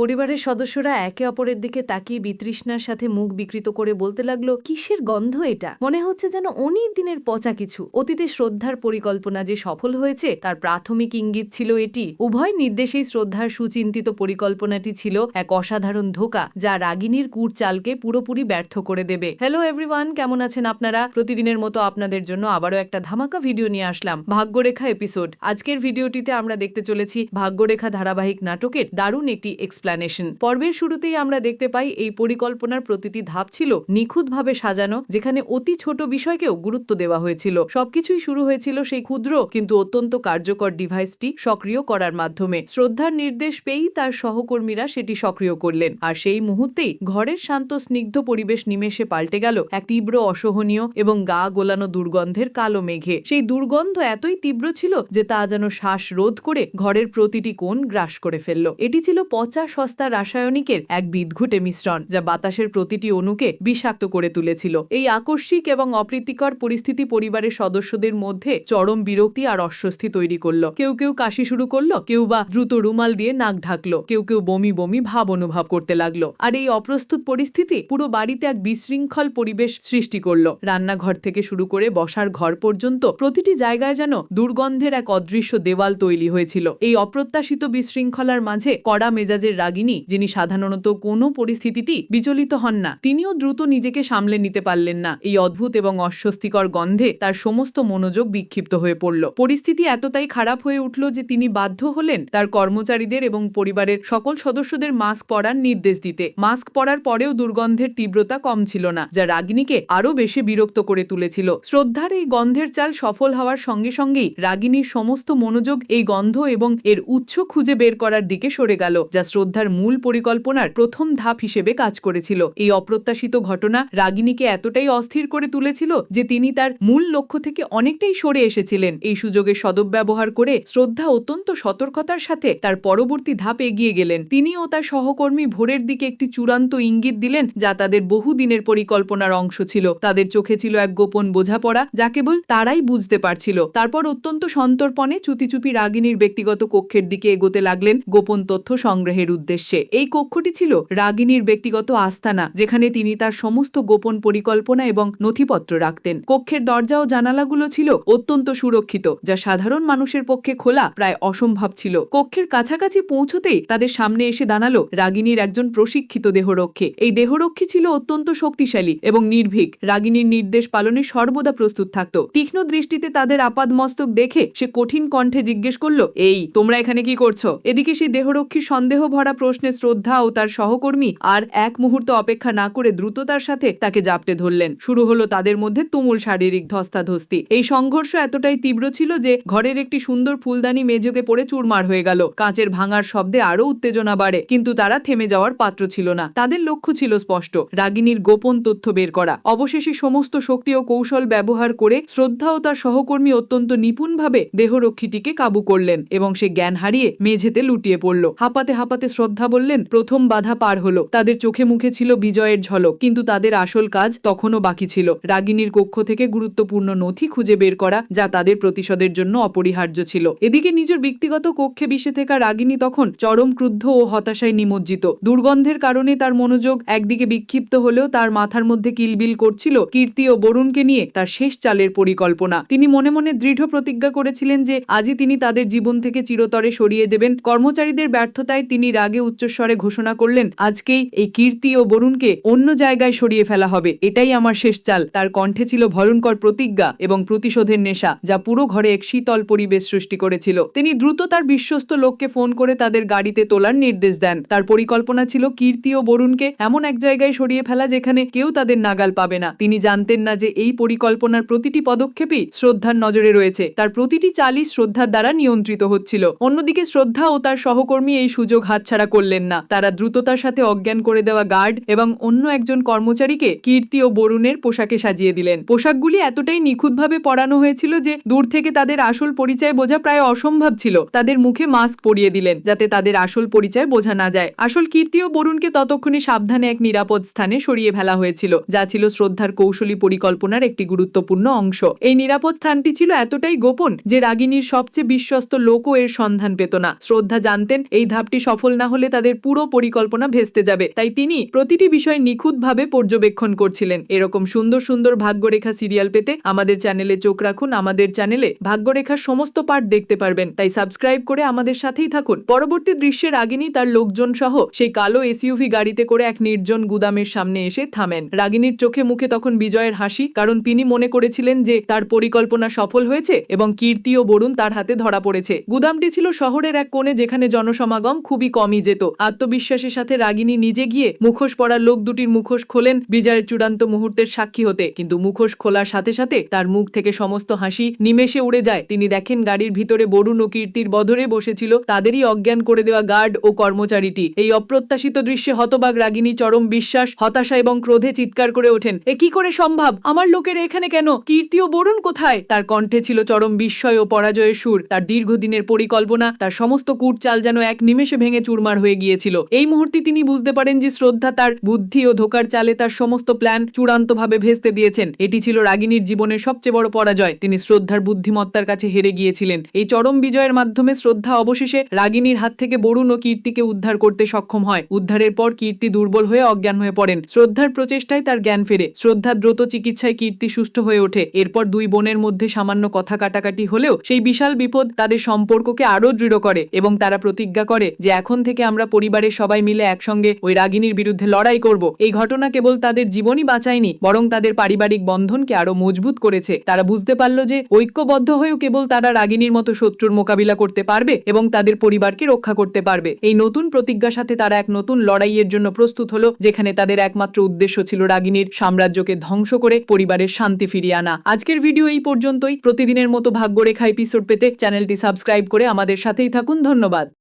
পরিবারের সদস্যরা একে অপরের দিকে তাকিয়ে বিতৃষ্ণার সাথে মুখ বিকৃত করে বলতে লাগল, কিসের গন্ধ এটা? মনে হচ্ছে যেন অনেক দিনের পচা কিছু। অতীতে শ্রদ্ধার পরিকল্পনা যে সফল হয়েছে, তার প্রাথমিক ইঙ্গিত ছিল এটি। উভয় নির্দেশেই শ্রদ্ধার সুচিন্তিত পরিকল্পনাটি ছিল এক অসাধারণ ধোকা, যা রাগিনীর কুট চালকে পুরোপুরি ব্যর্থ করে দেবে। হ্যালো এভরিওয়ান কেমন আছেন আপনারা? প্রতিদিনের মতো আপনাদের জন্য আবারও একটা ধামাকা ভিডিও নিয়ে আসলাম, ভাগ্যরেখা এপিসোড আজকের ভিডিওটিতে আমরা দেখতে চলেছি ভাগ্যরেখা ধারাবাহিক নাটকের দারুণ একটি এক্সপ্লানেশন পর্বের শুরুতেই আমরা দেখতে পাই এই পরিকল্পনার প্রতিটি ধাপ ছিল নিখুঁতভাবে সাজানো, যেখানে অতি ছোট বিষয়কেও গুরুত্ব দেওয়া হয়েছিল। সবকিছুই শুরু হয়েছিল সেই ক্ষুদ্র কিন্তু অত্যন্ত কার্যকর ডিভাইসটি সক্রিয় করার মাধ্যমে। শ্রদ্ধার নির্দেশ পেয়েই তার সহকর্মীরা সেটি সক্রিয় করলেন। আর সেই মুহূর্তেই ঘরের শান্ত, স্নিগ্ধ পরিবেশ নিমেষে পাল্টে গেল এক তীব্র অসহনীয় এবং গা গোলানো দুর্গন্ধের কালো মেঘে। সেই দুর্গন্ধ এতই তীব্র ছিল যে তা যেন শ্বাস রোধ করে ঘরের প্রতিটি কোণ গ্রাস করে ফেলল। এটি ছিল পচা সস্তা রাসায়নিকের এক বিদঘুটে মিশ্রণ, যা বাতাসের প্রতিটি অণুকে বিষাক্ত করে তুলেছিল। এই আকস্মিক এবং অপ্রীতিকর পরিস্থিতি পরিবারের সদস্যদের মধ্যে চরম বিরক্তি আর অস্বস্তি তৈরি করল। কেউ কেউ কাশি শুরু করল, কেউ বা দ্রুত রুমাল দিয়ে নাক ঢাকলো, কেউ কেউ বমি বমি ভাব অনুভব করতে লাগল। আর এই অপ্রস্তুত পরিস্থিতি পুরো বাড়িতে এক বিশৃঙ্খল পরিবেশ সৃষ্টি করল। রান্নাঘর থেকে শুরু করে বসার ঘর পর্যন্ত প্রতিটি জায়গায় যেন দুর্গন্ধের এক অদৃশ্য দেওয়াল তৈরি হয়েছিল। এই অপ্রত্যাশিত বিশৃঙ্খলার মাঝে কড়া মেজাজের রাগিনী, যিনি সাধারণত কোনো পরিস্থিতিতেই বিচলিত হন না। তিনিও দ্রুত নিজেকে সামলে নিতে পারলেন না। এই অদ্ভুত এবং অস্বস্তিকর গন্ধে তার সমস্ত মনোযোগ বিক্ষিপ্ত হয়ে পড়ল। পরিস্থিতি এতটাই খারাপ হয়ে উঠল যে তিনি বাধ্য হলেন তার কর্মচারীদের এবং পরিবারের সকল সদস্যদের মাস্ক পরার নির্দেশ দিতে। মাস্ক পরার পরেও দুর্গন্ধের তীব্রতা কম ছিল না, যা রাগিনীকে আরও বেশি বিরক্ত করে তুলেছিল। শ্রদ্ধার এই গন্ধের চাল সফল হওয়ার সঙ্গে সঙ্গেই রাগিনীর সমস্ত মনোযোগ এই গন্ধ এবং এর উৎস খুঁজে বের করার দিকে সরে গেল, যা শ্রদ্ধার মূল পরিকল্পনার প্রথম ধাপ হিসেবে কাজ করেছিল। এই অপ্রত্যাশিত ঘটনা রাগিনীকে এতটাই অস্থির করে তুলেছিল যে তিনি তার মূল লক্ষ্য থেকে অনেকটাই সরে এসেছিলেন। এই সুযোগের সদব্যবহার করে শ্রদ্ধা অত্যন্ত সতর্কতার সাথে তার পরবর্তী ধাপ এগিয়ে গেলেন। তিনি ও তার সহকর্মী ভোরের দিকে একটি চূড়ান্ত ইঙ্গিত দিলেন যা তাদের বহুদিনের পরিকল্পনার অংশ ছিল। তাদের চোখে ছিল এক গোপন বোঝাপড়া যা কেবল তারাই বুঝতে পারছিল। তারপর অত্যন্ত সন্তর্পণে চুপিচুপি রাগিনীর ব্যক্তিগত কক্ষের দিকে এগোতে লাগলেন গোপন তথ্য সংগ্রহের উদ্দেশ্যে। এই কক্ষটি ছিল রাগিনীর ব্যক্তিগত আস্তানা, যেখানে তিনি তার সমস্ত গোপন পরিকল্পনা এবং নথিপত্র রাখতেন। কক্ষের দরজা ও জানালাগুলো ছিল অত্যন্ত সুরক্ষিত, যা সাধারণ মানুষের পক্ষে খোলা প্রায় অসম্ভব ছিল। কক্ষের কাছাকাছি পৌঁছতেই তাদের সামনে এসে দাঁড়াল রাগিনীর একজন প্রশিক্ষিত দেহরক্ষী। এই দেহরক্ষী ছিল অত্যন্ত শক্তিশালী এবং নির্ভীক। রাগিনীর নির্দেশ পালনে সর্বদা প্রস্তুত থাকত। তীক্ষ্ণ দৃষ্টিতে তাদের আপাদ মস্তক দেখে সে কঠিন কণ্ঠে জিজ্ঞেস করল, এই, তোমরা এখানে কি করছ? এদিকে সেই দেহরক্ষীর সন্দেহ ভরা প্রশ্নে শ্রদ্ধা ও তার সহকর্মী আর এক মুহূর্ত অপেক্ষা না করে দ্রুততার সাথে তাকে জাপটে ধরলেন। শুরু হলো তাদের মধ্যে তুমুল শারীরিক ধস্তাধস্তি। এই সংঘর্ষ এতটাই তীব্র ছিল যে ঘরের একটি সুন্দর ফুলদানি মেঝেতে পড়ে চুরমার হয়ে গেল। কাঁচের ভাঙার শব্দে আরও উত্তেজনা বাড়ে, কিন্তু তারা থেমে যাওয়ার পাত্র ছিল না। তাদের লক্ষ্য ছিল স্পষ্ট, রাগিনীর গোপন তথ্য বের করা। অবশেষে সমস্ত শক্তি ও কৌশল ব্যবহার করে শ্রদ্ধা ও তার সহকর্মী অত্যন্ত নিপুণভাবে দেহরক্ষীটিকে কাবু করলেন এবং সে জ্ঞান হারিয়ে মেঝেতে লুটিয়ে পড়ল। হাঁপাতে হাঁপাতে শ্রদ্ধা বললেন, প্রথম বাধা পার হলো। তাদের চোখে মুখে ছিল বিজয়ের ঝলক, কিন্তু তাদের আসল কাজ তখনও বাকি ছিল। রাগিনীর কক্ষ থেকে গুরুত্বপূর্ণ নথি খুঁজে বের করা, যা তাদের প্রতিশোধের জন্য অপরিহার্য ছিল। এদিকে নিজের ব্যক্তিগত কক্ষে বিষে থাকা রাগিনী তখন চরম ক্রুদ্ধ ও হতাশায় নিমজ্জিত। দুর্গন্ধের কারণে তার মনোযোগ একদিকে বিক্ষিপ্ত হলেও তার মাথার মধ্যে কিলবিল করছিল কীর্তি ও বরুণকে নিয়ে তার শেষ চালের পরিকল্পনা। তিনি মনে মনে দৃঢ় প্রতিজ্ঞা করেছিলেন যে, আজই তিনি তাদের জীবন থেকে চিরতরে সরিয়ে দেবেন। কর্মচারীদের ব্যর্থতায় তিনি রাগে উচ্চস্বরে ঘোষণা করলেন, আজকেই এই কীর্তি ও বরুণকে অন্য জায়গায় সরিয়ে ফেলা হবে। এটাই আমার শেষ চাল। তার কণ্ঠে ছিল ভয়ঙ্কর প্রতিজ্ঞা এবং প্রতিশোধের নেশা, যা পুরো ঘরে এক শীতল পরিবেশ সৃষ্টি করেছিল। তিনি দ্রুত তার বিশ্বস্ত লোককে ফোন করে তাদের গাড়িতে তোলার নির্দেশ দেন। তার পরিকল্পনা ছিল কীর্তি ও বরুণকে এমন এক জায়গায় সরিয়ে ফেলা যেখানে কেউ তাদের নাগাল পাবে না। তিনি জানতেন না যে এই পরিকল্পনার প্রতিটি পদক্ষেপই শ্রদ্ধার নজরে রয়েছে। তার প্রতিটি চালই শ্রদ্ধার দ্বারা নিয়ন্ত্রিত হচ্ছিল। অন্যদিকে শ্রদ্ধা ও তার সহকর্মী এই সুযোগ হাতছাড়া করলেন না। তারা দ্রুততার সাথে অজ্ঞান করে দেওয়া গার্ড এবং অন্য একজন কর্মচারীকে কীর্তি ও বরুণের পোশাকে সাজিয়ে দিলেন। পোশাকগুলি এতটাই নিখুঁতভাবে পরানো হয়েছিল যে দূর থেকে তাদের আসল পরিচয় বোঝা প্রায় অসম্ভব ছিল। তাদের মুখে মাস্ক পরিয়ে দিলেন যাতে তাদের আসল পরিচয় বোঝা না যায়। আসল কীর্তি ও বরুণকে ততক্ষণে সাবধানে এক নিরাপদ স্থানে সরিয়ে ফেলা হয়েছিল, যা ছিল শ্রদ্ধার কৌশলী পরিকল্পনার একটি গুরুত্বপূর্ণ অংশ। এই নিরাপদ স্থানটি ছিল এতটাই গোপন যে রাগিনীর সবচেয়ে বিশ্বস্ত লোকও এর সন্ধান পেত না। শ্রদ্ধা জানতেন এই ধাপটি সফল না হলে তাদের পুরো পরিকল্পনা ভেস্তে যাবে। তাই তিনি প্রতিটি বিষয় নিখুঁতভাবে পর্যবেক্ষণ করছিলেন। এরকম সুন্দর সুন্দর ভাগ্যরেখা সিরিয়াল পেতে আমাদের চ্যানেলে চোখ রাখুন, আমাদের চ্যানেলে ভাগ্যরেখার সমস্ত পার্ট দেখতে পারবেন। তাই সাবস্ক্রাইব করে আমাদের সাথেই থাকুন। পরবর্তী দৃশ্যের আগেনি তার লোকজন সহ সেই কালো এসইউভি গাড়িতে করে এক নির্জন গুদামের সামনে এসে থামেন। রাগিনীর চোখে মুখে তখন বিজয়ের হাসি, কারণ তিনি মনে করেছিলেন যে তার পরিকল্পনা সফল হয়েছে এবং কীর্তি ও বরুণ তার হাতে ধরা পড়েছে। গুদামটি ছিল শহরের এক কোণে যেখানে জনসমাগম খুবই কমই যেত। আত্মবিশ্বাসের সাথে রাগিনী নিজে গিয়ে মুখোশ পরা লোক দুটির মুখোশ খোলেন বিজয়ের চূড়ান্ত মুহূর্তের সাক্ষী হতে। কিন্তু মুখোশ খোলার সাথে সাথে তার মুখ থেকে সমস্ত হাসি নিমেষে উড়ে যায়। তিনি দেখেন গাড়ির ভিতরে বরুণ ও কীর্তির বদরে বসেছিল তাদেরই অজ্ঞান করে দেওয়া গার্ড ও কর্মচারীটি। এই অপ্রত্যাশিত দৃশ্যে হতবাগ রাগিনী চরম বিশ্বাস, হতাশা এবং ক্রোধে চিৎকার করে ওঠেন। এ কি করে সম্ভব? আমার লোকের এখানে কেন? কীর্তি ও বরুণ কোথায়? তার কণ্ঠে ছিল চরম বিস্ময় ও পরাজয়ের সুর। তার দীর্ঘদিনের পরিকল্পনা, তার সমস্ত কূট চাল যেন এক নিমেষে ভেঙে চুরমার হয়ে গিয়েছিল। এই মুহূর্তে তিনি বুঝতে পারেন যে শ্রদ্ধা তার বুদ্ধি ও ধোকার চালে তার সমস্ত প্ল্যান চূড়ান্তভাবে ভেস্তে দিয়েছেন। এটি ছিল রাগিনীর জীবনের সবচেয়ে বড় পরাজয়। তিনি শ্রদ্ধার বুদ্ধিমত্তার কাছে হেরে গিয়েছিলেন। এই চরম বিজয়ের মাধ্যমে শ্রদ্ধা অবশেষে রাগিনীর হাত থেকে বরুণ ও কীর্তিকে উদ্ধার করতে সক্ষম হয়। উদ্ধারের পর কীর্তি দুর্বল হয়ে অজ্ঞান হয়ে পড়েন। শ্রদ্ধার প্রচেষ্টায় তার জ্ঞান ফেরে। শ্রদ্ধা দ্রুত চিকিৎসায় কীর্তি সুস্থ হয়ে ওঠে। এরপর দুই বোনের মধ্যে সামান্য কথা কাটাকাটি হলেও সেই বিশাল বিপদ তাদের সম্পর্ককে আরও দৃঢ় করে এবং তারা প্রতিজ্ঞা করে যে এখন থেকে আমরা পরিবারের সবাই মিলে একসঙ্গে ওই রাগিনীর বিরুদ্ধে লড়াই করব। এই ঘটনা কেবল তাদের জীবনই বাঁচায়নি, বরং তাদের পারিবারিক বন্ধনকে আরও মজবুত করেছে। তারা বুঝতে পারল যে ঐক্যবদ্ধ হয়েও কেবল তারা রাগিনীর মতো শত্রুর মোকাবিলা করতে পারবে এবং তাদের পরিবারকে রক্ষা করতে পারবে। এই নতুন প্রতিজ্ঞার সাথে তারা এক নতুন লড়াইয়ের জন্য প্রস্তুত হলো, যেখানে তাদের একমাত্র উদ্দেশ্য ছিল রাগিনীর সাম্রাজ্যকে ধ্বংস করে পরিবারের শান্তি ফিরিয়ে আনা। আজকের ভিডিও এই পর্যন্তই। প্রতিদিনের মতো ভাগ্যরেখা এপিসোড পেতে চ্যানেলটি সাবস্ক্রাইব করে আমাদের সাথেই থাকুন। ধন্যবাদ।